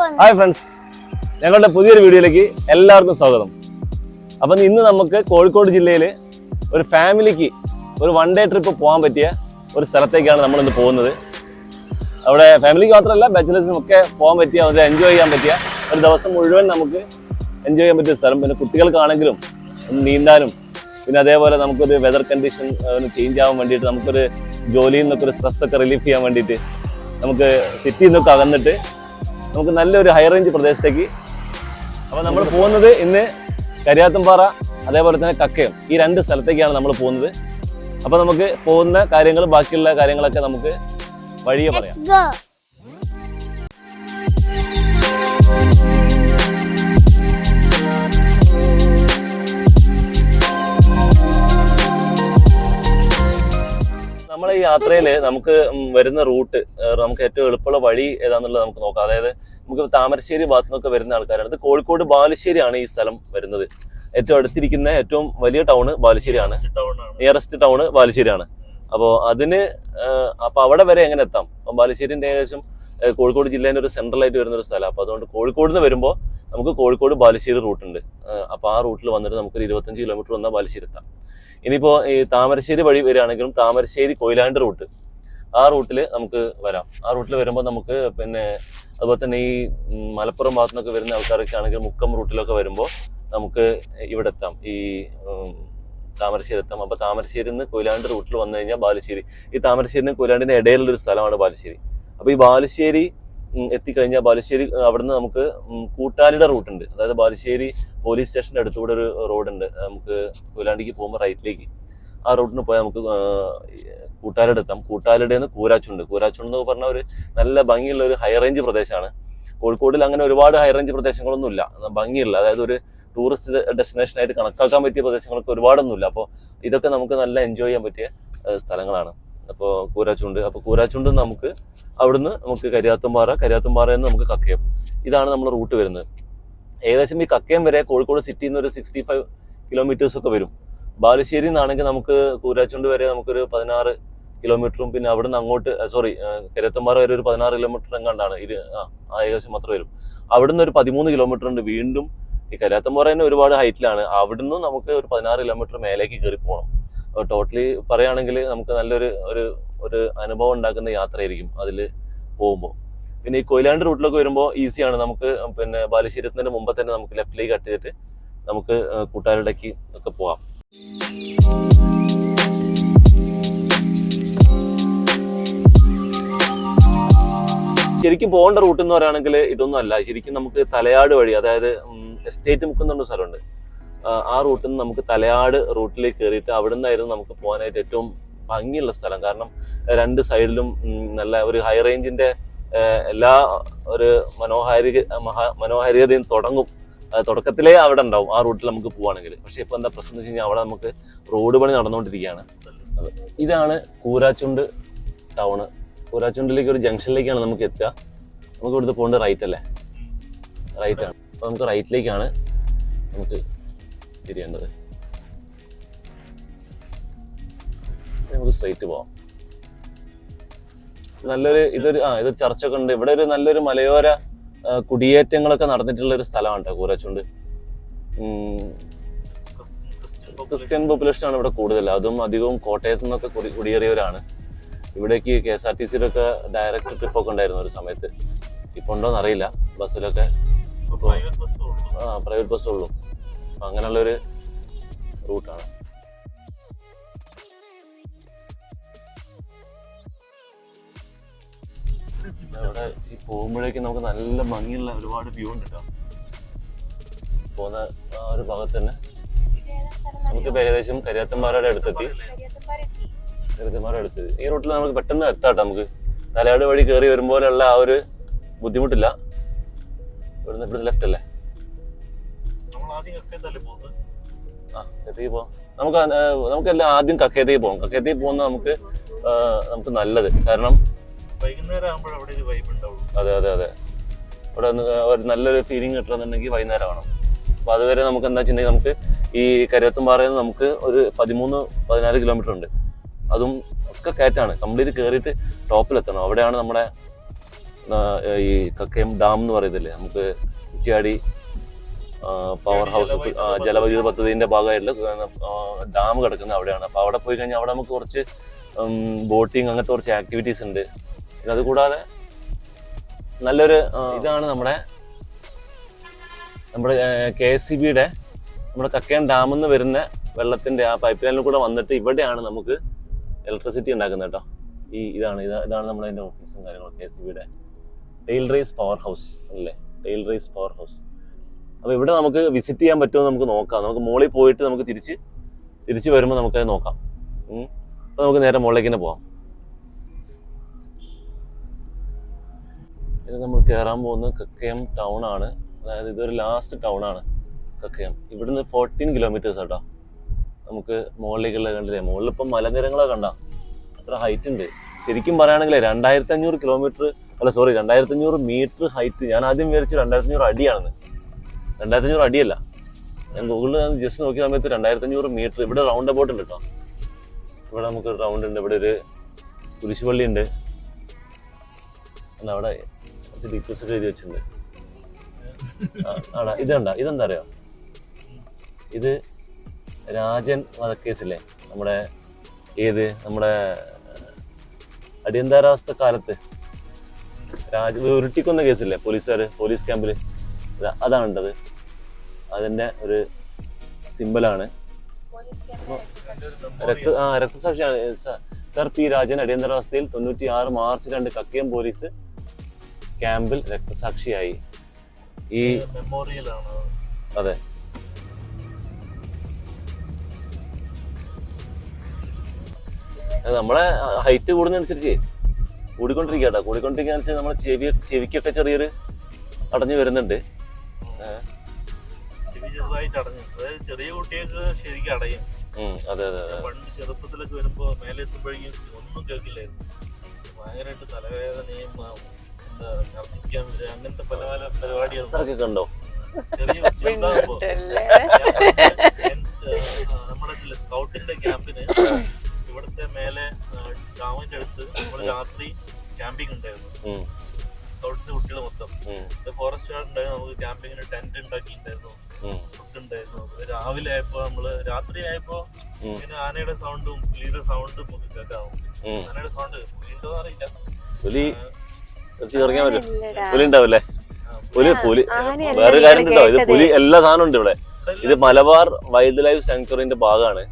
Hi friends ഞങ്ങളുടെ പുതിയൊരു വീഡിയോയിലേക്ക് എല്ലാവർക്കും സ്വാഗതം. അപ്പം ഇന്ന് നമുക്ക് കോഴിക്കോട് ജില്ലയിൽ ഒരു ഫാമിലിക്ക് ഒരു വൺ ഡേ ട്രിപ്പ് പോകാൻ പറ്റിയ ഒരു സ്ഥലത്തേക്കാണ് നമ്മൾ ഇന്ന് പോകുന്നത്. അവിടെ ഫാമിലിക്ക് മാത്രമല്ല ബാച്ചിലേഴ്സിനും ഒക്കെ പോകാൻ പറ്റിയ ഒരു എൻജോയ് ചെയ്യാൻ പറ്റിയ ഒരു ദിവസം മുഴുവൻ നമുക്ക് എൻജോയ് ചെയ്യാൻ പറ്റിയ സ്ഥലം. പിന്നെ കുട്ടികൾക്കാണെങ്കിലും ഒന്ന് നീന്താനും പിന്നെ അതേപോലെ നമുക്കൊരു വെതർ കണ്ടീഷൻ ഒന്ന് ചേഞ്ച് ആവാൻ വേണ്ടിയിട്ട് നമുക്കൊരു ജോലിയിൽ നിന്നൊക്കെ ഒരു സ്ട്രെസ്സൊക്കെ റിലീഫ് ചെയ്യാൻ വേണ്ടിയിട്ട് നമുക്ക് സിറ്റിയിൽ നിന്നൊക്കെ അകന്നിട്ട് നമുക്ക് നല്ലൊരു ഹൈ റേഞ്ച് പ്രദേശത്തേക്ക്. അപ്പോൾ നമ്മൾ പോകുന്നത് ഇന്ന് കരിയാത്തുംപാറ അതേപോലെ തന്നെ കക്കയം. ഈ രണ്ട് സ്ഥലത്തേക്കാണ് നമ്മൾ പോകുന്നത്. അപ്പോൾ നമുക്ക് പോകുന്ന കാര്യങ്ങൾ ബാക്കിയുള്ള കാര്യങ്ങളൊക്കെ നമുക്ക് വഴിയെ പറയാം. നമ്മളെ ഈ യാത്രയിൽ നമുക്ക് വരുന്ന റൂട്ട് നമുക്ക് ഏറ്റവും എളുപ്പമുള്ള വഴി ഏതാന്നുള്ളത് നമുക്ക് നോക്കാം. അതായത് നമുക്ക് താമരശ്ശേരി ഭാഗത്തു നിന്നൊക്കെ വരുന്ന ആൾക്കാരാണ്. ഇത് കോഴിക്കോട് ബാലുശ്ശേരിയാണ് ഈ സ്ഥലം വരുന്നത്. ഏറ്റവും അടുത്തിരിക്കുന്ന ഏറ്റവും വലിയ ടൗണ് ബാലുശ്ശേരിയാണ്. നിയറസ്റ്റ് ടൗണ് ബാലുശ്ശേരിയാണ്. അപ്പോൾ അതിന് അപ്പോൾ അപ്പൊ അവിടെ വരെ എങ്ങനെ എത്താം? അപ്പം ബാലുശ്ശേരിന്റെ ഏകദേശം കോഴിക്കോട് ജില്ലേന്റെ ഒരു സെൻട്രൽ ആയിട്ട് വരുന്ന ഒരു സ്ഥലം. അപ്പോൾ അതുകൊണ്ട് കോഴിക്കോട് നിന്ന് വരുമ്പോൾ നമുക്ക് കോഴിക്കോട് ബാലുശ്ശേരി റൂട്ട് ഉണ്ട് അപ്പോൾ ആ റൂട്ടിൽ വന്നിട്ട് നമുക്ക് ഇരുപത്തഞ്ച് കിലോമീറ്റർ വന്നാൽ ബാലുശ്ശേരി എത്താം. ഇനിയിപ്പോൾ ഈ താമരശ്ശേരി വഴി വരികയാണെങ്കിലും താമരശ്ശേരി കൊയിലാണ്ട് റൂട്ട്. ആ റൂട്ടിൽ നമുക്ക് വരാം. ആ റൂട്ടിൽ വരുമ്പോൾ നമുക്ക് പിന്നെ അതുപോലെ തന്നെ ഈ മലപ്പുറം ഭാഗത്തു നിന്നൊക്കെ വരുന്ന ആൾക്കാരൊക്കെ ആണെങ്കിൽ മുക്കം റൂട്ടിലൊക്കെ വരുമ്പോൾ നമുക്ക് ഇവിടെ എത്താം. ഈ താമരശ്ശേരി എത്താം. അപ്പോൾ താമരശ്ശേരി നിന്ന് കൊയിലാണ്ട് റൂട്ടിൽ വന്നു കഴിഞ്ഞാൽ ബാലുശ്ശേരി. ഈ താമരശ്ശേരിനും കൊയിലാണ്ടിന്റെ ഇടയിലുള്ള ഒരു സ്ഥലമാണ് ബാലുശ്ശേരി. അപ്പോൾ ഈ ബാലുശ്ശേരി എത്തിക്കഴിഞ്ഞാൽ ബാലുശ്ശേരി അവിടുന്ന് നമുക്ക് കൂട്ടാലിയുടെ റൂട്ടുണ്ട് അതായത് ബാലുശ്ശേരി പോലീസ് സ്റ്റേഷന്റെ അടുത്തുകൂടെ ഒരു റോഡുണ്ട് നമുക്ക് കൊയിലാണ്ടിക്ക് പോകുമ്പോൾ റൈറ്റിലേക്ക് ആ റൂട്ടിന് പോയാൽ നമുക്ക് കൂട്ടാലിട എത്താം. കൂട്ടാലിയുടെ നിന്ന് കൂരാച്ചുണ്ട്. കൂരാച്ചുണ്ട് എന്ന് പറഞ്ഞാൽ ഒരു നല്ല ഭംഗിയുള്ള ഒരു ഹൈ റേഞ്ച് പ്രദേശമാണ് കോഴിക്കോടിൽ അങ്ങനെ ഒരുപാട് ഹൈ റേഞ്ച് പ്രദേശങ്ങളൊന്നുമില്ല ഭംഗിയുള്ള അതായത് ഒരു ടൂറിസ്റ്റ് ഡെസ്റ്റിനേഷൻ ആയിട്ട് കണക്കാക്കാൻ പറ്റിയ പ്രദേശങ്ങളൊക്കെ ഒരുപാടൊന്നുമില്ല അപ്പോൾ ഇതൊക്കെ നമുക്ക് നല്ല എൻജോയ് ചെയ്യാൻ പറ്റിയ സ്ഥലങ്ങളാണ്. അപ്പോൾ കൂരാച്ചുണ്ട്. അപ്പോൾ കൂരാച്ചുണ്ട് നമുക്ക് അവിടുന്ന് നമുക്ക് കരിയാത്തുംപാറ കരിയാത്തുംപാറയിൽ നിന്ന് നമുക്ക് കക്കയം. ഇതാണ് നമ്മൾ റൂട്ട് വരുന്നത്. ഏകദേശം ഈ കക്കയം വരെ കോഴിക്കോട് സിറ്റിയിൽ നിന്ന് ഒരു സിക്സ്റ്റി ഫൈവ് കിലോമീറ്റേഴ്സ് ഒക്കെ വരും. ബാലുശ്ശേരി നിന്നാണെങ്കിൽ നമുക്ക് കൂരാച്ചുണ്ട് വരെ നമുക്കൊരു പതിനാറ് കിലോമീറ്ററും പിന്നെ അവിടെ നിന്ന് അങ്ങോട്ട് സോറി കരിയത്തമ്പാറ വരെ ഒരു പതിനാറ് കിലോമീറ്റർ എങ്ങാണ്ടാണ് ഇത് ആ ഏകദേശം മാത്രം വരും. അവിടുന്ന് ഒരു പതിമൂന്ന് കിലോമീറ്റർ ഉണ്ട് വീണ്ടും. ഈ കരിയാത്തമ്പാറ തന്നെ ഒരുപാട് ഹൈറ്റിലാണ് അവിടുന്ന് നമുക്ക് ഒരു പതിനാറ് കിലോമീറ്റർ മേലേക്ക് കയറി പോകണം ടോട്ടലി പറയുകയാണെങ്കിൽ നമുക്ക് നല്ലൊരു ഒരു ഒരു അനുഭവം ഉണ്ടാക്കുന്ന യാത്രയായിരിക്കും അതിൽ പോകുമ്പോൾ പിന്നെ ഈ കൊയിലാണ്ട് റൂട്ടിലൊക്കെ വരുമ്പോൾ ഈസിയാണ് നമുക്ക് പിന്നെ ബാലുശീരത്തിന് മുമ്പ് തന്നെ നമുക്ക് ലെഫ്റ്റിലേക്ക് കട്ട് ചെയ്തിട്ട് നമുക്ക് കൂട്ടാലിടയ്ക്ക് ഒക്കെ പോവാം. ശരിക്കും പോകേണ്ട റൂട്ട് എന്ന് പറയുകയാണെങ്കിൽ ഇതൊന്നും അല്ല. ശരിക്കും നമുക്ക് തലയാട് വഴി അതായത് എസ്റ്റേറ്റ് മുക്കുന്നുണ്ട് സ്ഥലമുണ്ട്. ആ, റൂട്ടിൽ നിന്ന് നമുക്ക് തലയാട് റൂട്ടിലേക്ക് കയറിയിട്ട് അവിടെ നിന്നായിരുന്നു നമുക്ക് പോകാനായിട്ട് ഏറ്റവും ഭംഗിയുള്ള സ്ഥലം. കാരണം രണ്ട് സൈഡിലും നല്ല ഒരു ഹൈ റേഞ്ചിന്റെ എല്ലാ ഒരു മനോഹാരി മഹാ മനോഹാരികതയും തുടങ്ങും. തുടക്കത്തിലേ അവിടെ ഉണ്ടാവും ആ റൂട്ടിൽ നമുക്ക് പോവാണെങ്കിൽ. പക്ഷെ ഇപ്പൊ എന്താ പ്രശ്നം എന്ന് വെച്ച് കഴിഞ്ഞാൽ അവിടെ നമുക്ക് റോഡ് പണി നടന്നുകൊണ്ടിരിക്കുകയാണ്. ഇതാണ് കൂരാച്ചുണ്ട് ടൗണ് കൂരാച്ചുണ്ടിലേക്ക് ഒരു ജംഗ്ഷനിലേക്കാണ് നമുക്ക് എത്തുക. നമുക്ക് ഇവിടുത്തെ പോകേണ്ടത് റൈറ്റ് അല്ലേ? റൈറ്റ് ആണ്. അപ്പൊ നമുക്ക് റൈറ്റിലേക്കാണ് നമുക്ക് തിരിയേണ്ടത് നമുക്ക് സ്ട്രെയിറ്റ് പോവാം. നല്ലൊരു ഇതൊരു ആ ഇതൊരു ചർച്ചൊക്കെ ഉണ്ട്. ഇവിടെ ഒരു നല്ലൊരു മലയോര കുടിയേറ്റങ്ങളൊക്കെ നടന്നിട്ടുള്ള ഒരു സ്ഥലമാണ് കേട്ടോ കൂരച്ചുണ്ട്. ക്രിസ്ത്യൻ പോപ്പുലേഷൻ ആണ് ഇവിടെ കൂടുതൽ. അതും അധികവും കോട്ടയത്തു നിന്നൊക്കെ കുടിയേറിയവരാണ്. ഇവിടേക്ക് കെ എസ് ആർ ടി സിയിലൊക്കെ ഡയറക്റ്റ് ട്രിപ്പ് ഒക്കെ ഉണ്ടായിരുന്നു ഒരു സമയത്ത്. ഇപ്പൊ ഉണ്ടോന്ന് അറിയില്ല. ബസ്സിലൊക്കെ ആ പ്രൈവറ്റ് ബസ്സുള്ളൂ അപ്പൊ അങ്ങനെയുള്ളൊരു റൂട്ടാണ്. അവിടെ ഈ പോകുമ്പോഴേക്ക് നമുക്ക് നല്ല ഭംഗിയുള്ള ഒരുപാട് വ്യൂ ഉണ്ട് കേട്ടോ പോകുന്ന ആ ഒരു ഭാഗത്ത് തന്നെ നമുക്ക് ഏകദേശം കരിയാത്തന്മാരുടെ അടുത്തെത്തി. കരിയാത്തന്മാരുടെ അടുത്ത്. ഈ റൂട്ടിൽ നമുക്ക് പെട്ടെന്ന് എത്താട്ടോ നമുക്ക്. തലയാട് വഴി കയറി വരുമ്പോഴുള്ള ആ ഒരു ബുദ്ധിമുട്ടില്ല. ഇവിടുന്ന് ഇവിടുന്ന് ലെഫ്റ്റ് അല്ലേ? നമുക്ക് എല്ലാം ആദ്യം കക്കേതയിൽ പോകാം കക്കേതയിൽ പോകുന്ന നമുക്ക് നമുക്ക് നല്ലത്. കാരണം വൈകുന്നേരം ആകുമ്പോൾ അവിടെ ഒരു വൈബ് ഉണ്ടാവും അതെ അതെ അതെ. അവിടെ ഒരു നല്ലൊരു ഫീലിംഗ് കിട്ടണമെന്നുണ്ടെങ്കിൽ വൈകുന്നേരം ആവണം. അപ്പൊ അതുവരെ നമുക്ക് എന്താ വെച്ചിട്ടുണ്ടെങ്കിൽ നമുക്ക് ഈ കരുവത്തുംപാറയിൽ നിന്ന് നമുക്ക് ഒരു പതിമൂന്ന് പതിനാല് കിലോമീറ്റർ ഉണ്ട്. അതും ഒക്കെ കയറ്റാണ്. കംപ്ലീറ്റ് കയറിയിട്ട് ടോപ്പിലെത്തണം. അവിടെയാണ് നമ്മുടെ ഈ കക്കയം ഡാം എന്ന് പറയുന്നില്ലേ നമുക്ക് കുറ്റ്യാടി പവർ ഹൗസ് ജലവൈദ്യുത പദ്ധതിന്റെ ഭാഗമായിട്ടുള്ള ഡാം കിടക്കുന്നത് അവിടെയാണ്. അപ്പോൾ അവിടെ പോയി കഴിഞ്ഞാൽ അവിടെ നമുക്ക് കുറച്ച് ബോട്ടിങ് അങ്ങനത്തെ കുറച്ച് ആക്ടിവിറ്റീസ് ഉണ്ട്. പിന്നെ അതുകൂടാതെ നല്ലൊരു ഇതാണ് നമ്മുടെ നമ്മുടെ കെ എസ് സി ബിയുടെ നമ്മുടെ കക്കയം ഡാമിൽ നിന്ന് വരുന്ന വെള്ളത്തിന്റെ ആ പൈപ്പ് ലൈനിൽ കൂടെ വന്നിട്ട് ഇവിടെയാണ് നമുക്ക് ഇലക്ട്രിസിറ്റി ഉണ്ടാക്കുന്നത് കേട്ടോ. ഈ ഇതാണ് ഇതാണ് നമ്മുടെ ഓഫീസും കാര്യങ്ങളും കെ എസ് സി ബിയുടെ. ടെയിൽ റേസ് പവർ ഹൗസ് അല്ലേ? ടെയിൽ റേസ് പവർ ഹൗസ് അപ്പോൾ ഇവിടെ നമുക്ക് വിസിറ്റ് ചെയ്യാൻ പറ്റുമോ നമുക്ക് നോക്കാം. നമുക്ക് മുകളിൽ പോയിട്ട് നമുക്ക് തിരിച്ച് തിരിച്ച് വരുമ്പോൾ നമുക്കത് നോക്കാം. അപ്പോൾ നമുക്ക് നേരെ മുകളിലേക്ക് തന്നെ പോവാം. ഇത് നമ്മൾ കയറാൻ പോകുന്നത് കക്കയം ടൗൺ ആണ്. അതായത് ഇതൊരു ലാസ്റ്റ് ടൗൺ ആണ് കക്കയം. ഇവിടുന്ന് ഫോർട്ടീൻ കിലോമീറ്റേഴ്സ് ആട്ടോ. നമുക്ക് മുകളിലേക്കുള്ള കണ്ടില്ലേ? മുകളിൽ ഇപ്പം മലനിരങ്ങളെ കണ്ട. അത്ര ഹൈറ്റ് ഉണ്ട്. ശരിക്കും പറയുകയാണെങ്കിൽ രണ്ടായിരത്തി അഞ്ഞൂറ് കിലോമീറ്റർ അല്ല സോറി രണ്ടായിരത്തി അഞ്ഞൂറ് മീറ്റർ ഹൈറ്റ് ഞാൻ ആദ്യം വിചാരിച്ചു രണ്ടായിരത്തി അഞ്ഞൂറ് അടിയാണെന്ന്. രണ്ടായിരത്തി അഞ്ഞൂറ് അടിയല്ല. ഞാൻ ഗൂഗിളിൽ ജസ്റ്റ് നോക്കിയ സമയത്ത് രണ്ടായിരത്തി അഞ്ഞൂറ് മീറ്റർ ഇവിടെ റൗണ്ട് അബൌട്ട് ഉണ്ട് കേട്ടോ ഇവിടെ നമുക്ക് റൗണ്ട് ഉണ്ട്. ഇവിടെ ഒരു കുരിശുപള്ളി ഉണ്ട്. അവിടെ കുറച്ച് ഡീറ്റെയിൽസ് ഒക്കെ എഴുതി വെച്ചിട്ടുണ്ട്. ആ, ഇതെന്താ ഇതെന്താ അറിയോ? ഇത് രാജൻ വധക്കേസില്ലേ നമ്മുടെ ഏത്? നമ്മുടെ അടിയന്തരാവസ്ഥ കാലത്ത് രാജ ഉരുട്ടിക്കൊന്ന കേസില്ലേ പോലീസുകാർ പോലീസ് ക്യാമ്പിൽ അതാണ് ഉണ്ടത് അതിന്റെ ഒരു സിമ്പലാണ് രക്ത ആ രക്തസാക്ഷിയാണ് സർ പി രാജൻ അടിയന്തരാവസ്ഥയിൽ തൊണ്ണൂറ്റി ആറ് മാർച്ച് രണ്ട് കക്കയം പോലീസ് ക്യാമ്പിൽ രക്തസാക്ഷിയായി. ഈ മെമ്മോറിയൽ ആണ് അതെ. നമ്മളെ ഹൈറ്റ് കൂടുന്നതനുസരിച്ച് കൂടിക്കൊണ്ടിരിക്കുക കേട്ടോ കൂടിക്കൊണ്ടിരിക്കുക നമ്മളെ ചെവി ചെവിക്കൊക്കെ ചെറിയൊരു അടഞ്ഞു വരുന്നുണ്ട്. ചെവി ചെറുതായിട്ട് അടഞ്ഞു അതായത് ചെറിയ കുട്ടികൾക്ക് ശരിക്കും അടയും. അതെ അതെ പണ്ട് ചെറുപ്പത്തിലൊക്കെ വരുമ്പോ മേലെ എത്തുമ്പോഴേക്കും ഒന്നും കേൾക്കില്ലായിരുന്നു. ഭയങ്കരമായിട്ട് തലവേദനയും എന്താ ഛർദ്ദിക്കാൻ വരിക അങ്ങനത്തെ പല പല പരിപാടികൾ കണ്ടോ നമ്മുടെ സ്കൗട്ടിന്റെ ക്യാമ്പിന് ഇവിടുത്തെ മേലെ ഡാമിന്റെ അടുത്ത് നമ്മൾ രാത്രി ക്യാമ്പിംഗ് ഉണ്ടായിരുന്നു. സ്കൗട്ടിന്റെ കുട്ടികൾ മൊത്തം. ഫോറസ്റ്റ് ഗാർഡ് ഉണ്ടായിരുന്നു നമുക്ക് ക്യാമ്പിങ്ങിന് ടെന്റ് ഉണ്ടാക്കിയിട്ടുണ്ടായിരുന്നു. ഫുഡ് ഉണ്ടായിരുന്നു രാവിലെ ആയപ്പോ നമ്മൾ രാത്രി ആയപ്പോ പിന്നെ ആനയുടെ സൗണ്ടും പുലിയുടെ സൗണ്ടും ഒക്കെ കേട്ടാവും ആനയുടെ സൗണ്ട് പുലിയുണ്ടോ അറിയില്ല. പുലി പുലി ഉണ്ടാവില്ലേ? പുലി പുലി വേറൊരു കാര്യം ഇത്. പുലി എല്ലാ സാധനവും ഉണ്ട് ഇവിടെ. ഇത് മലബാർ വൈൽഡ് ലൈഫ് സാങ്ച്വറിന്റെ ഭാഗമാണ്.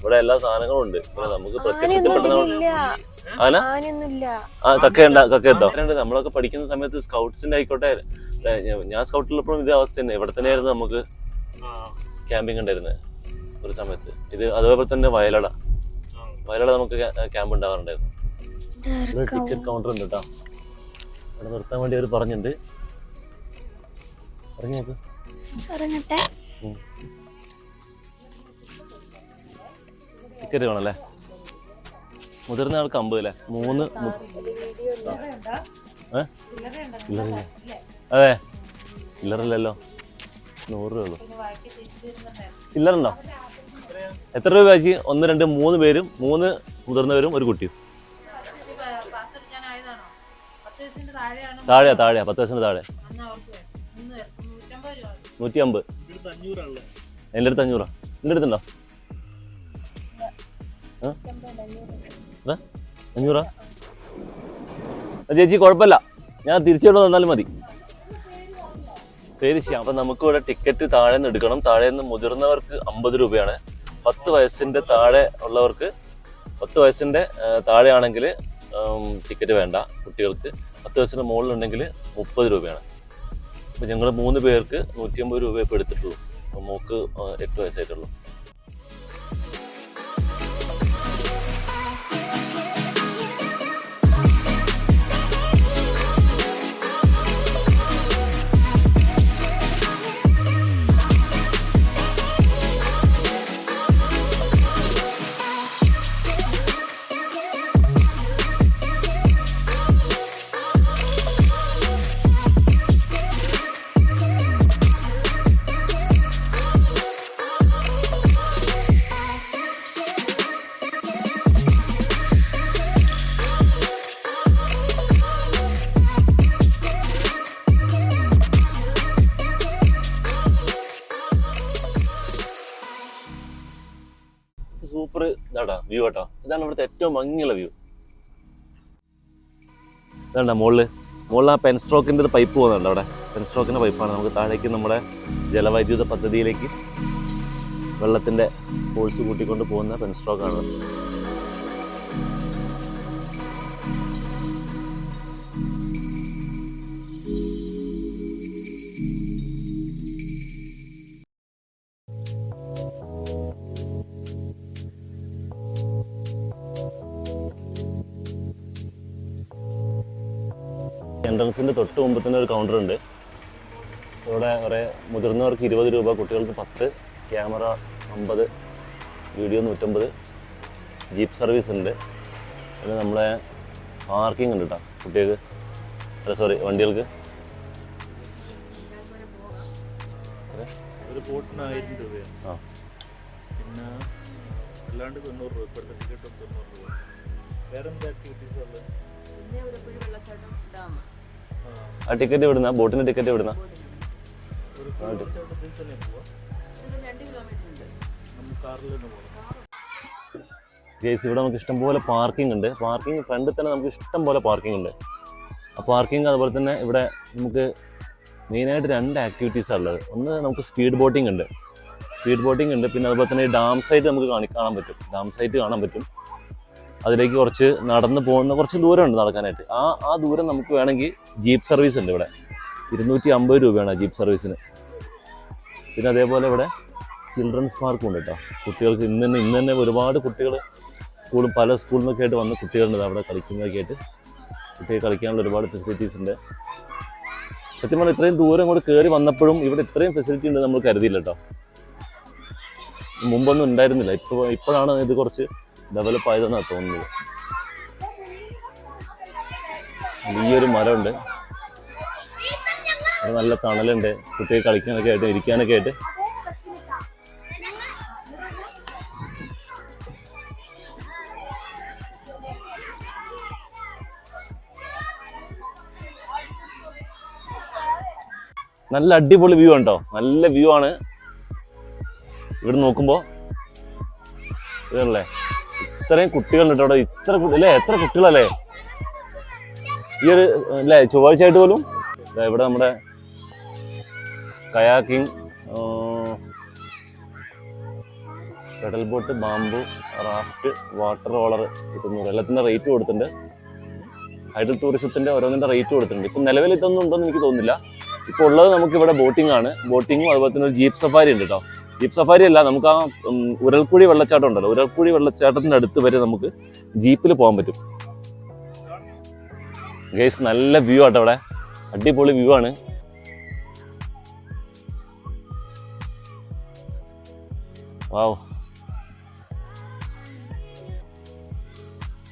ഇവിടെ എല്ലാ സാധനങ്ങളും ഉണ്ട്. നമുക്ക് പ്രത്യക്ഷത്തിൽ പെട്ടെന്ന്. ആന? ആ കക്കയുണ്ട? കക്കയെത്തോ നമ്മളൊക്കെ പഠിക്കുന്ന സമയത്ത് സ്കൗട്ട്സിന്റെ ആയിക്കോട്ടെ ഞാൻ- സ്കൗട്ടിലപ്പോഴും ഇതേ അവസ്ഥ തന്നെ. ഇവിടെ തന്നെയായിരുന്നു നമുക്ക് ക്യാമ്പിംഗ് ഉണ്ടായിരുന്നത് ഒരു സമയത്ത്. ഇത് അതേപോലെ തന്നെ വയലട. വയലട നമുക്ക് ക്യാമ്പ് ഉണ്ടാവാറുണ്ടായിരുന്നു. ടിക്കറ്റ് കൗണ്ടർ ഉണ്ട് കേട്ടോ. അവിടെ നിർത്താൻ വേണ്ടി അവർ പറഞ്ഞിട്ടുണ്ട്. ഇറങ്ങി നോക്ക്. ടിക്കറ്റ് വേണമല്ലേ മുതിർന്ന ആൾക്ക് അമ്പത് അല്ലേ? മൂന്ന് അതെ. ഇല്ലറില്ലല്ലോ. നൂറ് രൂപ ഉള്ളൂ ചില്ലറുണ്ടോ എത്ര രൂപ വെച്ച് ഒന്ന് രണ്ട് മൂന്ന് പേരും മൂന്ന് മുതിർന്നവരും ഒരു കുട്ടിയും. താഴെയാ താഴെയാ. പത്ത് വയസ്സിന് താഴെ. നൂറ്റി അമ്പത് എന്റെ അടുത്ത് അഞ്ഞൂറാ. എന്റെ അടുത്തുണ്ടോ? അഞ്ഞൂറാ ചേച്ചി കുഴപ്പമില്ല. ഞാൻ തിരിച്ചു തന്നാലും മതി. പേര് അപ്പം നമുക്ക് ഇവിടെ ടിക്കറ്റ് താഴെ നിന്ന് എടുക്കണം. താഴെ നിന്ന് മുതിർന്നവർക്ക് അമ്പത് രൂപയാണ്. പത്ത് വയസ്സിന്റെ താഴെ ഉള്ളവർക്ക് പത്ത് വയസ്സിന്റെ താഴെയാണെങ്കിൽ ടിക്കറ്റ് വേണ്ട കുട്ടികൾക്ക്. പത്ത് വയസ്സിന്റെ മുകളിലുണ്ടെങ്കിൽ മുപ്പത് രൂപയാണ്. അപ്പം ഞങ്ങൾ മൂന്ന് പേർക്ക് നൂറ്റി അമ്പത് രൂപ ഇപ്പോൾ എടുത്തിട്ടുള്ളൂ മോക്ക് എട്ട് വയസ്സായിട്ടുള്ളൂ. വ്യൂ കേട്ടോ. ഇതാണ് ഇവിടുത്തെ ഏറ്റവും ഭംഗിയുള്ള വ്യൂ ഇതാണ്ട മുകളിൽ മുകളിൽ ആ പെൻ സ്ട്രോക്കിന്റെ പൈപ്പ് പോകുന്നുണ്ട് അവിടെ? പെൻ സ്ട്രോക്കിന്റെ പൈപ്പാണ് നമുക്ക് താഴേക്ക് നമ്മുടെ ജലവൈദ്യുത പദ്ധതിയിലേക്ക് വെള്ളത്തിന്റെ ഫോഴ്സ് കൂട്ടിക്കൊണ്ട് പോകുന്ന പെൻ എൻട്രൻസിന്റെ തൊട്ട് മുമ്പ് തന്നെ ഒരു കൗണ്ടർ ഉണ്ട്. ഇവിടെ കുറേ മുതിർന്നവർക്ക് ഇരുപത് രൂപ കുട്ടികൾക്ക് പത്ത് ക്യാമറ അമ്പത് വീഡിയോ നൂറ്റമ്പത് ജീപ്പ് സർവീസ് ഉണ്ട്. പിന്നെ നമ്മളെ പാർക്കിംഗ് ഉണ്ട് കേട്ടോ കുട്ടികൾക്ക് അല്ല സോറി വണ്ടികൾക്ക്. ഒരു ബോട്ടിന് ആയിരം രൂപയാണ് ആ. പിന്നെ അല്ലാണ്ട് തൊണ്ണൂറ് രൂപ ഇപ്പോഴത്തെ ടിക്കറ്റും തൊണ്ണൂറ് രൂപ. വേറെ എന്താ ആക്ടിവിറ്റീസ് ഉള്ളത്? പിന്നെ ഡാം. ആ ടിക്കറ്റ് വിടുന്ന ബോട്ടിന്റെ ടിക്കറ്റ് വിടുന്ന ഗേസ് ഇവിടെ നമുക്ക് ഇഷ്ടംപോലെ പാർക്കിംഗ് ഉണ്ട്. പാർക്കിംഗ് ഫ്രണ്ടിൽ തന്നെ നമുക്ക് ഇഷ്ടം പോലെ പാർക്കിംഗ് ഉണ്ട്. ആ പാർക്കിംഗ് അതുപോലെ തന്നെ ഇവിടെ നമുക്ക് മെയിനായിട്ട് രണ്ട് ആക്ടിവിറ്റീസാണ് ഉള്ളത്. ഒന്ന് നമുക്ക് സ്പീഡ് ബോട്ടിംഗ് ഉണ്ട്. സ്പീഡ് ബോട്ടിംഗ് ഉണ്ട്. പിന്നെ അതുപോലെ തന്നെ ഡാം സൈറ്റ് നമുക്ക് കാണി കാണാൻ പറ്റും. ഡാം സൈറ്റ് കാണാൻ പറ്റും. അതിലേക്ക് കുറച്ച് നടന്ന് പോകുന്ന കുറച്ച് ദൂരമുണ്ട് നടക്കാനായിട്ട്. ആ ആ ദൂരം നമുക്ക് വേണമെങ്കിൽ ജീപ്പ് സർവീസ് ഉണ്ട് ഇവിടെ. ഇരുന്നൂറ്റി അമ്പത് രൂപയാണ് ജീപ്പ് സർവീസിന്. പിന്നെ അതേപോലെ ഇവിടെ ചിൽഡ്രൻസ് പാർക്കും ഉണ്ട് കേട്ടോ. കുട്ടികൾക്ക് ഇന്ന് തന്നെ ഇന്ന് തന്നെ ഒരുപാട് കുട്ടികൾ സ്കൂളും പല സ്കൂളിൽ നിന്നൊക്കെ ആയിട്ട് വന്ന കുട്ടികളുണ്ട് അവിടെ കളിക്കുന്നതൊക്കെ ആയിട്ട്. കുട്ടികൾ കളിക്കാനുള്ള ഒരുപാട് ഫെസിലിറ്റീസ് ഉണ്ട്. സത്യം പറഞ്ഞാൽ ഇത്രയും ദൂരം കൂടെ കയറി വന്നപ്പോഴും ഇവിടെ ഇത്രയും ഫെസിലിറ്റി ഉണ്ട് നമ്മൾ കരുതിയില്ല കേട്ടോ. മുമ്പൊന്നും ഉണ്ടായിരുന്നില്ല. ഇപ്പോൾ ഇപ്പോഴാണ് ഇത് കുറച്ച് ഡെവലപ്പ് ആയതെന്നാണ് തോന്നുന്നത്. ഈ ഒരു മരമുണ്ട്. അത് നല്ല തണലുണ്ട്. കുട്ടികൾ കളിക്കാനൊക്കെ ആയിട്ട് ഇരിക്കാനൊക്കെ ആയിട്ട്. നല്ല അടിപൊളി വ്യൂ ഉണ്ടോ നല്ല വ്യൂ ആണ്. ഇവിടെ നോക്കുമ്പോൾ ഇതല്ലേ? ഇത്രയും കുട്ടികളുണ്ട് അവിടെ ഇത്ര അല്ലേ? എത്ര കുട്ടികളല്ലേ? ഈ ഒരു അല്ലേ ചൊവ്വാഴ്ച ആയിട്ട് പോലും ഇവിടെ നമ്മുടെ kayaking pedal boat bamboo raft water roller കിട്ടുന്നു എല്ലാത്തിന്റെ റേറ്റ് കൊടുത്തിട്ടുണ്ട്. ഹൈഡൽ ടൂറിസത്തിന്റെ ഓരോന്നിന്റെ റേറ്റ് കൊടുത്തിട്ടുണ്ട്. ഇപ്പം നിലവിൽ ഇതൊന്നും ഉണ്ടോയെന്ന് എനിക്ക് തോന്നുന്നില്ല. ഇപ്പോൾ ഉള്ളത് നമുക്ക് ഇവിടെ ബോട്ടിംഗ് ആണ് ബോട്ടിങ്ങും അതുപോലെ തന്നെ ഒരു ജീപ്പ് സഫാരി ഉണ്ട് കേട്ടോ. ജീപ്പ് സഫാരി അല്ല നമുക്ക് ആ ഉരൽക്കുഴി വെള്ളച്ചാട്ടം ഉണ്ടല്ലോ. ഉരൽക്കുഴി വെള്ളച്ചാട്ടത്തിന്റെ അടുത്ത് വരെ നമുക്ക് ജീപ്പിൽ പോകാൻ പറ്റും. ഗൈസ് നല്ല വ്യൂ ആട്ടോ അവിടെ. അടിപൊളി വ്യൂ ആണ്. വാവ്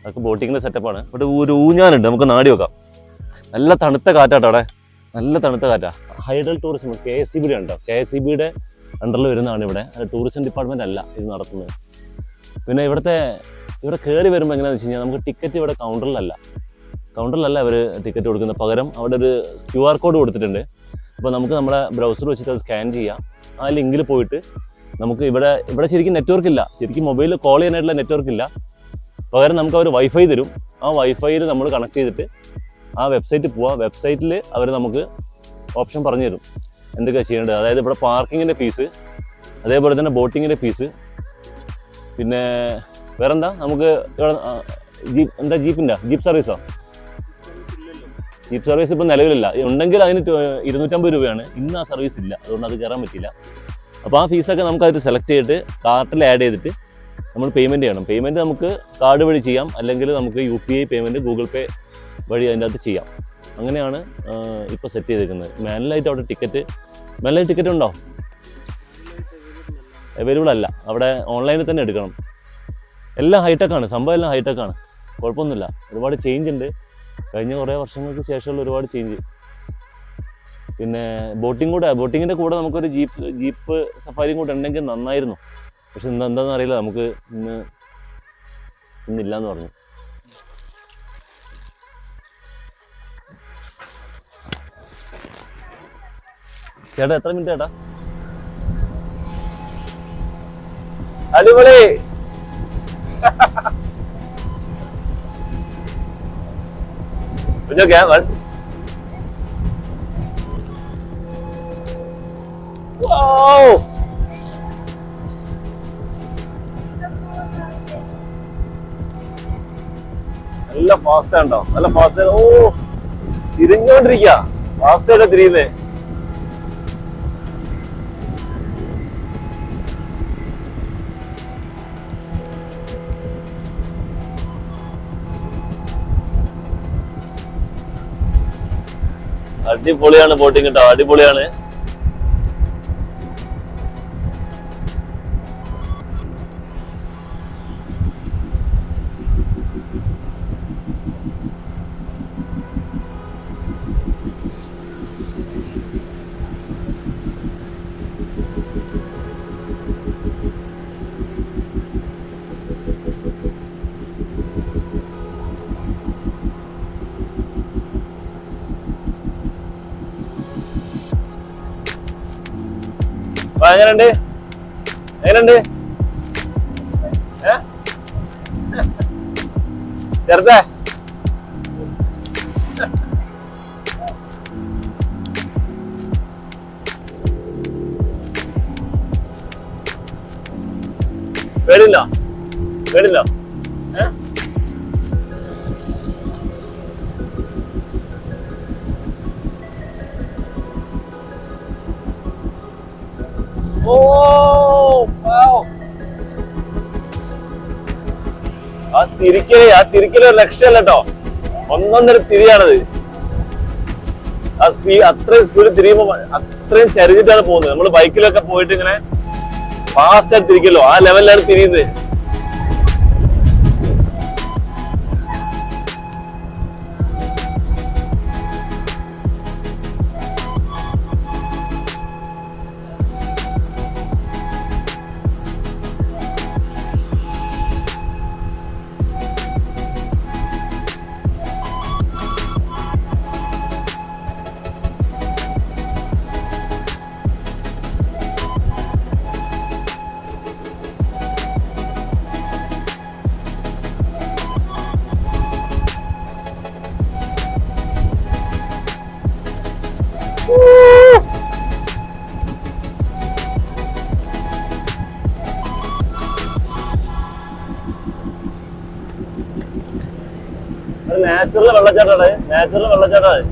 അതൊക്കെ ബോട്ടിങ്ങിന്റെ സെറ്റപ്പാണ് ഇവിടെ ഒരു ഊഞ്ഞാനുണ്ട് നമുക്ക് നാടി വെക്കാം. നല്ല തണുത്ത കാറ്റാട്ടോ അവിടെ. നല്ല തണുത്ത കാറ്റാ. Hydel tourism K S C ബിയുടെ ഉണ്ടോ? കെ എസ് സി ബിയുടെ അണ്ടറിൽ വരുന്നതാണ് ഇവിടെ. ടൂറിസം ഡിപ്പാർട്ട്മെന്റ് അല്ല ഇത് നടത്തുന്നത്. പിന്നെ ഇവിടുത്തെ ഇവിടെ കയറി വരുമ്പോൾ എങ്ങനെയാണെന്ന് വെച്ച് കഴിഞ്ഞാൽ നമുക്ക് ടിക്കറ്റ് ഇവിടെ കൗണ്ടറിലല്ല കൗണ്ടറിലല്ല അവർ ടിക്കറ്റ് കൊടുക്കുന്നത്. പകരം അവിടെ ഒരു ക്യു ആർ കോഡ് കൊടുത്തിട്ടുണ്ട്. അപ്പോൾ നമുക്ക് നമ്മുടെ ബ്രൗസർ വെച്ചിട്ട് അത് സ്കാൻ ചെയ്യാം. ആ ലിങ്കിൽ പോയിട്ട് നമുക്ക് ഇവിടെ ഇവിടെ ശരിക്കും നെറ്റ്വർക്ക് ഇല്ല. ശരിക്കും മൊബൈലിൽ കോൾ ചെയ്യാനായിട്ടുള്ള നെറ്റ്വർക്ക് ഇല്ല. പകരം നമുക്ക് അവർ വൈഫൈ തരും. ആ വൈഫൈയിൽ നമ്മൾ കണക്ട് ചെയ്തിട്ട് ആ വെബ്സൈറ്റിൽ പോവാം. വെബ്സൈറ്റിൽ അവർ നമുക്ക് ഓപ്ഷൻ പറഞ്ഞു തരും എന്തൊക്കെയാണ് ചെയ്യേണ്ടത്? അതായത് ഇവിടെ പാർക്കിങ്ങിന്റെ ഫീസ് അതേപോലെ തന്നെ ബോട്ടിങ്ങിന്റെ ഫീസ് പിന്നെ വേറെന്താ? നമുക്ക് ഇവിടെ ജീപ്പ് എന്താ ജീപ്പിന്റെ? ജീപ്പ് സർവീസോ? ജീപ്പ് സർവീസ് ഇപ്പം നിലവിലില്ല. ഉണ്ടെങ്കിൽ അതിന് ഇരുന്നൂറ്റമ്പത് രൂപയാണ്. ഇന്ന് ആ സർവീസ് ഇല്ല. അതുകൊണ്ട് അത് കയറാൻ പറ്റില്ല അപ്പോൾ ആ ഫീസൊക്കെ നമുക്ക് അതിൽ സെലക്ട് ചെയ്തിട്ട് കാർട്ടിൽ ആഡ് ചെയ്തിട്ട് നമ്മൾ പേയ്മെന്റ് ചെയ്യണം. പേയ്മെന്റ് നമുക്ക് കാർഡ് വഴി ചെയ്യാം. അല്ലെങ്കിൽ നമുക്ക് U P I payment Google Pay വഴി അതിന്റെ അകത്ത് ചെയ്യാം. അങ്ങനെയാണ് ഇപ്പോൾ സെറ്റ് ചെയ്തിരിക്കുന്നത്. മാനുവലായിട്ട് അവിടെ ടിക്കറ്റ് മാനലായിട്ട് ടിക്കറ്റ് ഉണ്ടോ? അവൈലബിൾ അല്ല. അവിടെ ഓൺലൈനിൽ തന്നെ എടുക്കണം. എല്ലാം ഹൈടെക്കാണ് സംഭവം എല്ലാം ഹൈടെക്കാണ് കുഴപ്പമൊന്നുമില്ല. ഒരുപാട് ചേഞ്ച് ഉണ്ട്. കഴിഞ്ഞ കുറേ വർഷങ്ങൾക്ക് ശേഷമുള്ള ഒരുപാട് ചേഞ്ച് പിന്നെ ബോട്ടിംഗ് കൂടെ ബോട്ടിങ്ങിന്റെ കൂടെ നമുക്കൊരു ജീപ്പ് ജീപ്പ് സഫാരിയും കൂടെ ഉണ്ടെങ്കിൽ നന്നായിരുന്നു. പക്ഷെ എന്താണെന്ന് അറിയില്ല. നമുക്ക് ഇന്ന് ഇന്നില്ലാന്ന് പറഞ്ഞു. ചേട്ടാ എത്ര മിനിറ്റ് ചേട്ടാ? അടിപൊളി. കുഞ്ഞൊക്കെ വൺ Wow! നല്ല ഫാസ്റ്റ് ഉണ്ടോ നല്ല ഫാസ്റ്റ് ഓ തിരിഞ്ഞോണ്ടിരിക്ക. ഫാസ്റ്റ് ആയിട്ട് തിരിയുന്നേ. അടിപൊളിയാണ് ബോട്ടിംഗ് കേട്ടോ അടിപൊളിയാണ്. എങ്ങനെയുണ്ട്? എങ്ങനെയുണ്ട്? ചെറുതേ പേടില്ല പേടില്ല തിരിക്കൽ ആ തിരിക്കൽ ഒരു രക്ഷയല്ല കേട്ടോ. ഒന്നൊന്നര തിരിയാണത്. ആ സ്പീ അത്രയും സ്പീഡ് തിരിയുമ്പോ അത്രയും ചരിഞ്ഞിട്ടാണ് പോകുന്നത്. നമ്മൾ ബൈക്കിലൊക്കെ പോയിട്ട് ഇങ്ങനെ ഫാസ്റ്റ് ആയിട്ട് തിരിക്കല്ലോ. ആ ലെവലിലാണ് തിരിയുന്നത്. നാച്ചുറൽ വെള്ളച്ചാട്ടാണ്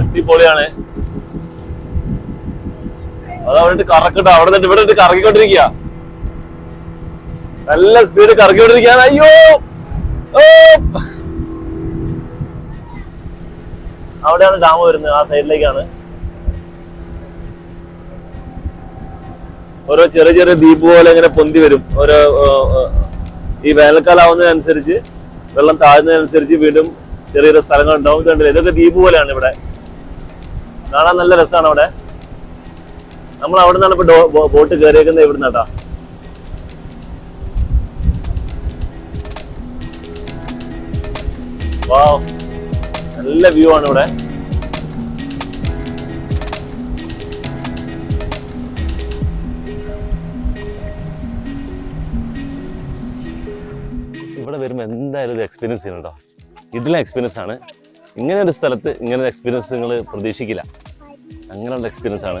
അടിപൊളിയാണ്. അത് അവിടെ കറക്കട്ടോ. അവിടെ നിന്ന് ഇവിടെ കറക്കിക്കൊണ്ടിരിക്കുക നല്ല സ്പീഡ് കറക്കിക്കൊണ്ടിരിക്കുകയാണ് അയ്യോ! അവിടെയാണ് ഡാം വരുന്നത് ആ സൈഡിലേക്കാണ് ഓരോ ചെറിയ ചെറിയ ദ്വീപ് പോലെ ഇങ്ങനെ പൊന്തി വരും. ഓരോ ഈ വേനൽക്കാലം ആവുന്നതിനനുസരിച്ച് വെള്ളം താഴുന്നതിനനുസരിച്ച് വീണ്ടും ചെറിയ ചെറിയ സ്ഥലങ്ങൾ ഉണ്ടാവും കണ്ടില്ല? ഇതൊക്കെ ദ്വീപ് പോലെയാണ് ഇവിടെ. കാണാൻ നല്ല രസമാണ് അവിടെ. നമ്മൾ അവിടെ നിന്നാണ് ഇപ്പൊ ബോട്ട് കയറിയേക്കുന്നത് ഇവിടെ കേട്ടാ വാ നല്ല വ്യൂ ആണ് ഇവിടെ. എന്തായാലും ഇത് എക്സ്പീരിയൻസ് ചെയ്യണം കേട്ടോ ഇതിലെ എക്സ്പീരിയൻസ് ആണ്. ഇങ്ങനെ ഒരു സ്ഥലത്ത് ഇങ്ങനെ ഒരു എക്സ്പീരിയൻസ് നിങ്ങൾ പ്രതീക്ഷിക്കില്ല. അങ്ങനെയുള്ള എക്സ്പീരിയൻസ് ആണ്.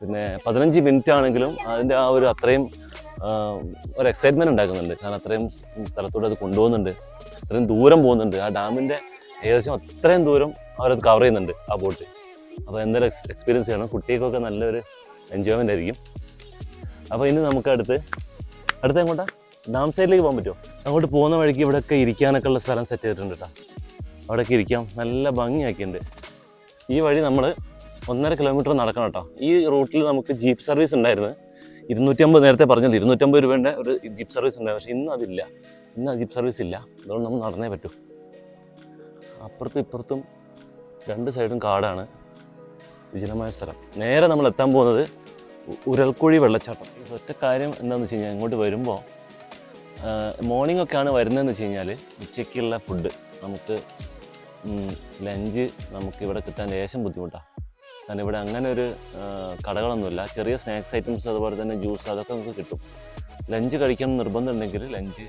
പിന്നെ പതിനഞ്ച് മിനിറ്റ് ആണെങ്കിലും അതിന്റെ ആ ഒരു അത്രയും ഒരു എക്സൈറ്റ്മെന്റ് ഉണ്ടാക്കുന്നുണ്ട്. കാരണം അത്രയും സ്ഥലത്തോടെ അത് കൊണ്ടുപോകുന്നുണ്ട്. അത്രയും ദൂരം പോകുന്നുണ്ട്. ആ ഡാമിന്റെ ഏകദേശം അത്രയും ദൂരം അവരത് കവർ ചെയ്യുന്നുണ്ട് ആ ബോട്ട് അപ്പോൾ എന്തായാലും എക്സ്പീരിയൻസ് ചെയ്യണം. കുട്ടികൾക്കൊക്കെ നല്ലൊരു എൻജോയ്മെന്റ് ആയിരിക്കും. അപ്പോൾ ഇനി നമുക്ക് അടുത്ത് അടുത്ത് എങ്ങോട്ടാ? ഡാം സൈഡിലേക്ക് പോകാൻ പറ്റുമോ? അങ്ങോട്ട് പോകുന്ന വഴിക്ക് ഇവിടെയൊക്കെ ഇരിക്കാനൊക്കെ ഉള്ള സ്ഥലം സെറ്റ് ചെയ്തിട്ടുണ്ട് കേട്ടോ അവിടെയൊക്കെ ഇരിക്കാം. നല്ല ഭംഗിയാക്കിയിട്ടുണ്ട്. ഈ വഴി നമ്മൾ ഒന്നര കിലോമീറ്റർ നടക്കണം കേട്ടോ ഈ റൂട്ടിൽ നമുക്ക് ജീപ്പ് സർവീസ് ഉണ്ടായിരുന്നു. ഇരുന്നൂറ്റമ്പത് നേരത്തെ പറഞ്ഞത് ഇരുന്നൂറ്റമ്പത് രൂപേന്റെ ഒരു ജീപ്പ് സർവീസ് ഉണ്ടായിരുന്നു. പക്ഷേ ഇന്ന് അതില്ല. ഇന്ന് ജീപ്പ് സർവീസ് ഇല്ല. അതുകൊണ്ട് നമ്മൾ നടന്നേ പറ്റൂ. അപ്പുറത്തും ഇപ്പുറത്തും രണ്ട് സൈഡും കാടാണ്. വിജനമായ സ്ഥലം. നേരെ നമ്മൾ എത്താൻ പോകുന്നത് ഉരൽക്കുഴി വെള്ളച്ചാട്ടം. ഒറ്റ കാര്യം എന്താണെന്ന് വെച്ച് കഴിഞ്ഞാൽ ഇങ്ങോട്ട് വരുമ്പോൾ മോർണിംഗ് ഒക്കെയാണ് വരുന്നതെന്ന് വെച്ച് കഴിഞ്ഞാൽ ഉച്ചയ്ക്കുള്ള ഫുഡ് നമുക്ക് ലഞ്ച് നമുക്ക് ഇവിടെ കിട്ടാൻ ലേശം ബുദ്ധിമുട്ടാണ് കാരണം ഇവിടെ അങ്ങനെ ഒരു കടകളൊന്നുമില്ല. ചെറിയ സ്നാക്സ് ഐറ്റംസ് അതുപോലെ തന്നെ ജ്യൂസ് അതൊക്കെ നമുക്ക് കിട്ടും. ലഞ്ച് കഴിക്കണം നിർബന്ധം ഉണ്ടെങ്കിൽ ലഞ്ച്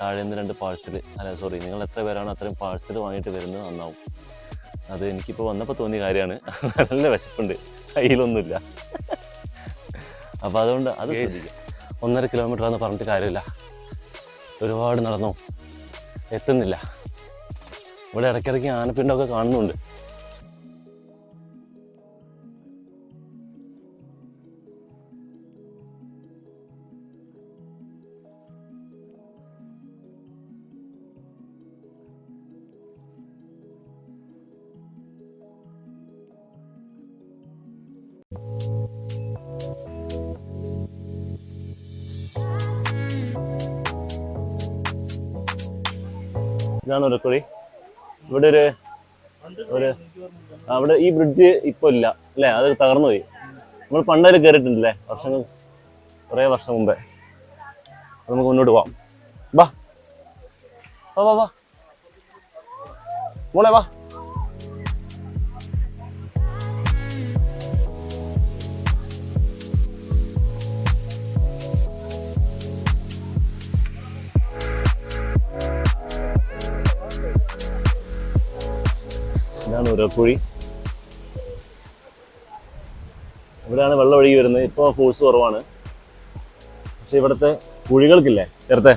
താഴെ നിന്ന് രണ്ട് പാഴ്സൽ അല്ല സോറി നിങ്ങൾ എത്ര പേരാണോ അത്രയും പാഴ്സൽ വാങ്ങിയിട്ട് വരുന്നത് നന്നാവും. അത് എനിക്കിപ്പോൾ വന്നപ്പോൾ തോന്നിയ കാര്യമാണ്. നല്ല വിശപ്പുണ്ട്. കയ്യിലൊന്നുമില്ല. അപ്പോൾ അതുകൊണ്ട് അത് ഒന്നര കിലോമീറ്റർ ആണെന്ന് പറഞ്ഞിട്ട് കാര്യമില്ല. ഒരുപാട് നടന്നു. എത്തുന്നില്ല. ഇവിടെ ഇടയ്ക്കിടയ്ക്ക് ആനപ്പിണ്ടൊക്കെ കാണുന്നുണ്ട്. ഇതാണ് ഉരക്കുഴി ഇവിടെ ഒരു ഒരു അവിടെ ഈ ബ്രിഡ്ജ് ഇപ്പൊ ഇല്ല അല്ലേ? അത് തകർന്നു പോയി. നമ്മൾ പണ്ടൊരു കയറിയിട്ടുണ്ടല്ലേ വർഷങ്ങൾ കുറേ വർഷം മുമ്പേ. നമുക്ക് മുന്നോട്ട് പോവാം. വാ. വാ വാ വാ. മോളെ വാ. ഇതാണ് ഉരക്കുഴി ഇവിടെയാണ് വെള്ളം ഒഴുകി വരുന്നത്. ഇപ്പോൾ ഫോഴ്സ് കുറവാണ്. പക്ഷെ ഇവിടുത്തെ കുഴികൾക്കില്ലേ നേരത്തെ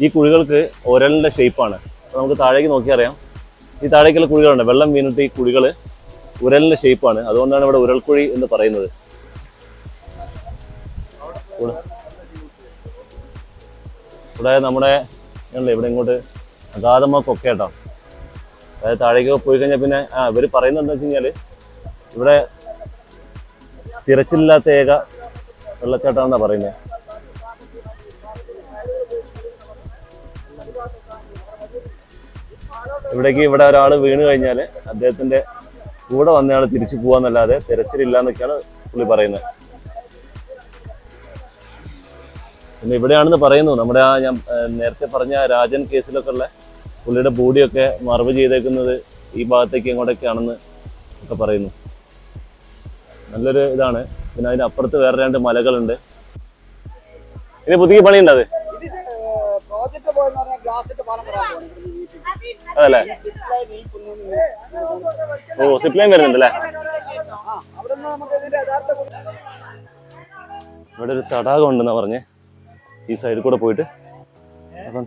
ഈ കുഴികൾക്ക് ഒരലിന്റെ ഷേപ്പാണ് നമുക്ക് താഴേക്ക് നോക്കി അറിയാം. ഈ താഴേക്കുള്ള കുഴികളുണ്ട്. വെള്ളം വീണിട്ട് ഈ കുഴികൾ ഉരലിന്റെ ഷേപ്പാണ് അതുകൊണ്ടാണ് ഇവിടെ ഉരൽക്കുഴി എന്ന് പറയുന്നത്. ഇവിടെ- നമ്മുടെ ഇവിടെ ഇങ്ങോട്ട് അഗാധമാക്കൊക്കെ കൊക്ക കേട്ടോ അതായത് താഴേക്ക് പോയി കഴിഞ്ഞാൽ പിന്നെ ആ ഇവർ പറയുന്നത് എന്താ വെച്ച് കഴിഞ്ഞാൽ ഇവിടെ തിരച്ചിലില്ലാത്ത ഏക വെള്ളച്ചാട്ടാന്നാ പറയുന്നത് ഇവിടേക്ക് ഇവിടെ ഒരാൾ വീണ് കഴിഞ്ഞാൽ അദ്ദേഹത്തിന്റെ കൂടെ വന്നയാൾ തിരിച്ചു പോവാന്നല്ലാതെ തിരച്ചിലില്ല എന്നൊക്കെയാണ് പുള്ളി പറയുന്നത്. പിന്നെ ഇവിടെയാണെന്ന് പറയുന്നു നമ്മുടെ ആ ഞാൻ നേരത്തെ പറഞ്ഞ രാജൻ കേസിലൊക്കെ ഉള്ള പുള്ളിയുടെ ബോഡിയൊക്കെ മറവ് ചെയ്തേക്കുന്നത് ഈ ഭാഗത്തേക്ക് എങ്ങോട്ടൊക്കെയാണെന്ന് ഒക്കെ പറയുന്നു. നല്ലൊരു ഇതാണ്. പിന്നെ അതിന് അപ്പുറത്ത് വേറെ രണ്ട് മലകളുണ്ട്. ഇനി പുതിയ പണിയുണ്ട് അത്? അതല്ലേ? ഓ സിപ്ലൈൻ വരുന്നുണ്ട് അല്ലേ ആ അവിടെ നിന്ന് നമുക്ക് ഇതിന്റെ യഥാർത്ഥ കുന്നു ഇവിടെ ഒരു തടാകം ഉണ്ടെന്നാ പറഞ്ഞേ. ഈ സൈഡിൽ കൂടെ പോയിട്ട്. അപ്പം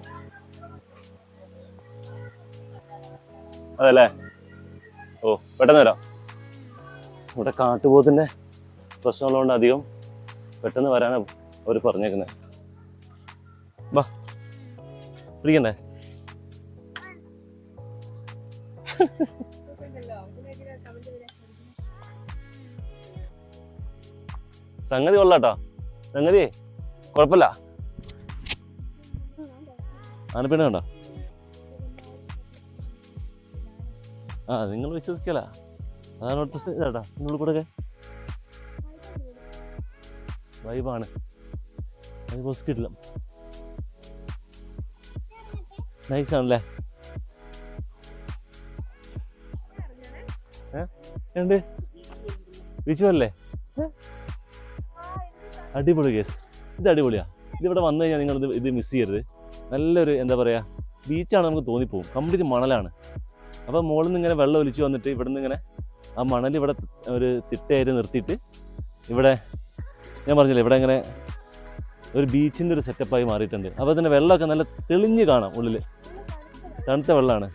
അതല്ലേ? ഓ പെട്ടെന്ന് വരാം. ഇവിടെ കാട്ടുപോത്തിന്റെ പ്രശ്നമുള്ളതുകൊണ്ട് അധികം പെട്ടെന്ന് വരാനാണ് അവർ പറഞ്ഞേക്കുന്നത് വാ പിടിക്കണ്ടേ സംഗതി കൊള്ളാട്ടോ. സംഗതി കുഴപ്പമില്ല. ആനപ്പിണ്ണ കണ്ടോ? ആ നിങ്ങൾ വിശ്വസിക്കല. അതാണ് അവിടുത്തെ ചേട്ടാ നിങ്ങളുടെ കൂടെ വൈബാണ് ബസ് കിട്ടില്ല നൈസ് ആണല്ലേ? ഏണ്ട് വിജു അല്ലേ? അടിപൊളി കേസ് ഇത് അടിപൊളിയാ. ഇതിവിടെ വന്നു കഴിഞ്ഞാൽ നിങ്ങൾ ഇത് മിസ് ചെയ്യരുത്. നല്ലൊരു എന്താ പറയുക ബീച്ചാണ് നമുക്ക് തോന്നിപ്പോവും. കംപ്ലീറ്റ് മണലാണ്. അപ്പോൾ മുകളിൽ നിന്ന് ഇങ്ങനെ വെള്ളം ഒലിച്ചു വന്നിട്ട് ഇവിടെ നിന്ന് ഇങ്ങനെ ആ മണൽ ഇവിടെ ഒരു തിട്ടയായിട്ട് നിർത്തിയിട്ട് ഇവിടെ ഞാൻ പറഞ്ഞില്ലേ ഇവിടെ ഇങ്ങനെ ഒരു ബീച്ചിന്റെ ഒരു സെറ്റപ്പായി മാറിയിട്ടുണ്ട്. അപ്പോൾ തന്നെ വെള്ളമൊക്കെ നല്ല തെളിഞ്ഞ് കാണാം ഉള്ളിൽ തണുത്ത വെള്ളമാണ്.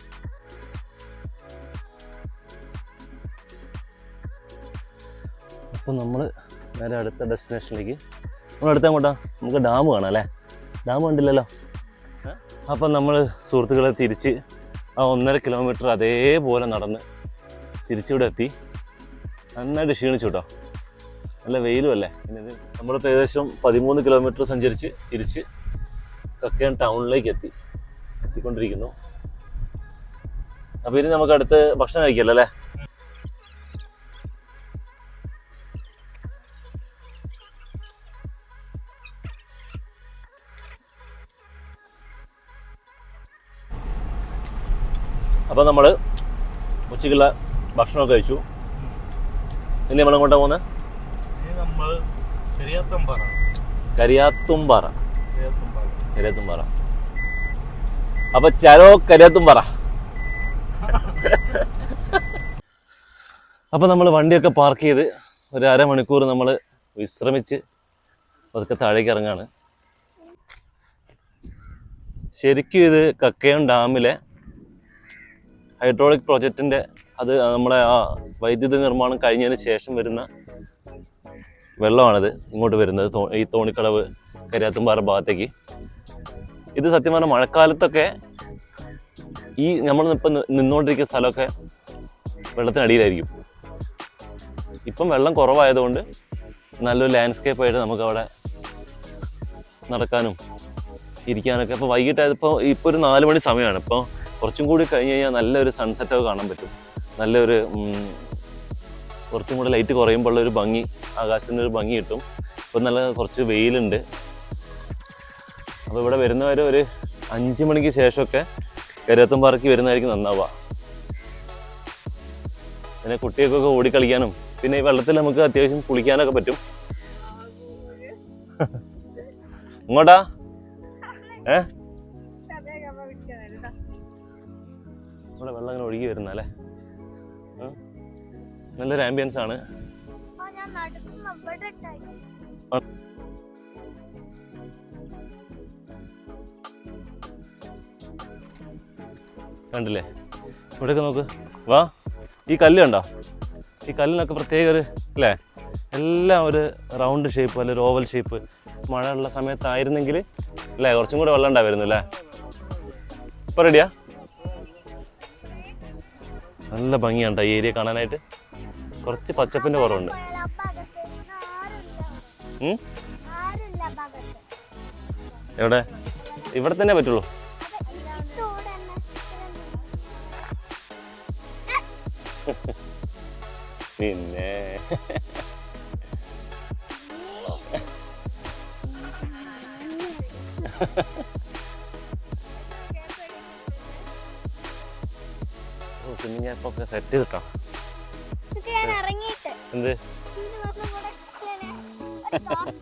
അപ്പോൾ നമ്മൾ നേരെ അടുത്ത ഡെസ്റ്റിനേഷനിലേക്ക്. നമ്മൾ അടുത്ത അങ്ങോട്ടാ. നമുക്ക് ഡാം കാണാം അല്ലേ? ഡാം കണ്ടില്ലല്ലോ. അപ്പം നമ്മൾ സുഹൃത്തുക്കളെ തിരിച്ച് ആ ഒന്നര കിലോമീറ്റർ അതേപോലെ നടന്ന് തിരിച്ചിവിടെ എത്തി. നന്നായിട്ട് ക്ഷീണിച്ചു കേട്ടോ നല്ല വെയിലും അല്ലേ? പിന്നെ നമ്മളിപ്പോൾ ഏകദേശം പതിമൂന്ന് കിലോമീറ്റർ സഞ്ചരിച്ച് തിരിച്ച് കക്കയം ടൗണിലേക്ക് എത്തി. എത്തിക്കൊണ്ടിരിക്കുന്നു. അപ്പോൾ ഇനി നമുക്ക് അടുത്ത് ഭക്ഷണം കഴിക്കല്ലോ? അല്ലേ? അപ്പോൾ നമ്മൾ ഉച്ചയ്ക്കുള്ള ഭക്ഷണമൊക്കെ കഴിച്ചു. ഇനി നമ്മൾ എങ്ങോട്ടാ പോകുന്നത് നമ്മൾ കരിയാത്തുംപാറ. കരിയാത്തമ്പാറ കരിയാത്തുംപാറ. അപ്പൊ ചരോ കരിയാത്തുംപാറ. അപ്പൊ നമ്മൾ വണ്ടിയൊക്കെ പാർക്ക് ചെയ്ത് ഒരു അരമണിക്കൂർ നമ്മൾ വിശ്രമിച്ച് അതൊക്കെ താഴേക്ക് ഇറങ്ങാണ്. ശരിക്കും ഇത് കക്കയം ഡാമിലെ ഹൈഡ്രോളിക് പ്രോജക്റ്റിന്റെ അത് നമ്മളെ ആ വൈദ്യുതി നിർമ്മാണം കഴിഞ്ഞതിന് ശേഷം വരുന്ന വെള്ളമാണിത് ഇങ്ങോട്ട് വരുന്നത്. ഈ തോണിക്കടവ് കരിയാത്തുംപാറ ഭാഗത്തേക്ക്. ഇത് സത്യം പറഞ്ഞാൽ മഴക്കാലത്തൊക്കെ ഈ നമ്മൾ ഇപ്പം നിന്നുകൊണ്ടിരിക്കുന്ന സ്ഥലമൊക്കെ വെള്ളത്തിനടിയിലായിരിക്കും. ഇപ്പം വെള്ളം കുറവായതുകൊണ്ട് നല്ലൊരു ലാൻഡ്സ്കേപ്പ് ആയിട്ട് അവിടെ നടക്കാനും ഇരിക്കാനൊക്കെ. അപ്പോൾ വൈകിട്ടായത് ഇപ്പോൾ ഇപ്പോൾ ഒരു നാല് മണി സമയമാണ്. ഇപ്പോൾ കുറച്ചും കൂടി കഴിഞ്ഞ് കഴിഞ്ഞാൽ നല്ലൊരു സൺസെറ്റൊക്കെ കാണാൻ പറ്റും. നല്ലൊരു കുറച്ചും കൂടി ലൈറ്റ് കുറയുമ്പോൾ ഉള്ള ഒരു ഭംഗി ആകാശത്തിന്റെ ഒരു ഭംഗി കിട്ടും. ഇപ്പം നല്ല കുറച്ച് വെയിലുണ്ട്. അപ്പോൾ ഇവിടെ വരുന്നവർ ഒരു അഞ്ച് മണിക്ക് ശേഷമൊക്കെ കരുവത്തും പാറയ്ക്ക് വരുന്നതായിരിക്കും നന്നാവുക. പിന്നെ കുട്ടികൾക്കൊക്കെ ഓടിക്കളിക്കാനും പിന്നെ ഈ വെള്ളത്തിൽ നമുക്ക് അത്യാവശ്യം കുളിക്കാനൊക്കെ പറ്റും. ഇങ്ങോട്ടാ? ഏ? ഇവിടെ വെള്ളം അങ്ങനെ ഒഴുകി വരുന്ന അല്ലേ? നല്ലൊരു ആംബിയൻസ് ആണ്. കണ്ടില്ലേ? ഇവിടെയൊക്കെ നോക്ക്. വാ ഈ കല്ല് കണ്ടോ? ഈ കല്ലിനൊക്കെ പ്രത്യേക ഒരു അല്ലേ? എല്ലാം ഒരു റൗണ്ട് ഷേപ്പ് അല്ലെ ഒരു ഓവൽ ഷേപ്പ് മഴ ഉള്ള സമയത്തായിരുന്നെങ്കിൽ അല്ലേ? കുറച്ചും കൂടെ വെള്ളം ഉണ്ടായിരുന്നു അല്ലേ? ഇപ്പൊ റെഡിയാ നല്ല ഭംഗിയാണ് ഈ ഏരിയ കാണാനായിട്ട്. കുറച്ച് പച്ചപ്പിന്റെ കുറവുണ്ട്. എവിടെ? ഇവിടെ തന്നെ പറ്റുള്ളൂ. പിന്നെ Ha ha പിന്നെ.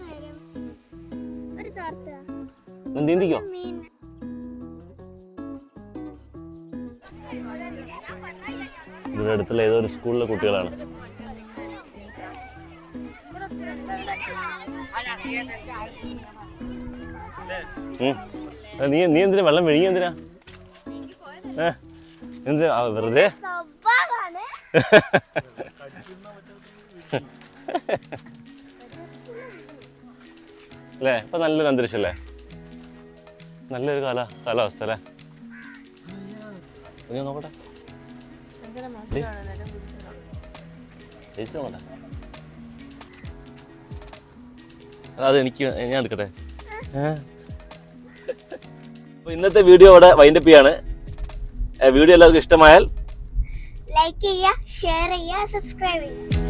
തരും. ഒരു തോർത്ത്. എന്ത് എന്ത് നീന്തിക്കോ ഇവിടെ അടുത്തുള്ള ഏതോ ഒരു സ്കൂളിലെ കുട്ടികളാണ്. നീ നീ എന്തിനാ വെള്ളം വിഴുങ്ങി എന്തിനാ? ഏ? എന്തിനാ? വെറുതെ? അല്ലേ? ഇപ്പൊ നല്ലൊരു അന്തരീക്ഷം അല്ലേ നല്ലൊരു കാല കാലാവസ്ഥ അല്ലേ? ഞാൻ നോക്കട്ടെ. ടേസ്റ്റ് നോക്കട്ടെ. അത് എനിക്ക് ഞാൻ എടുക്കട്ടെ. അപ്പോൾ ഇന്നത്തെ വീഡിയോ ഇവിടെ വൈൻഡപ്പ് ചെയ്യാണ്. വീഡിയോ എല്ലാവർക്കും ഇഷ്ടമായാൽ లైక్ అయ్యా షేర్ అయ్యా సబ్స్క్రైబ్ అయ్యా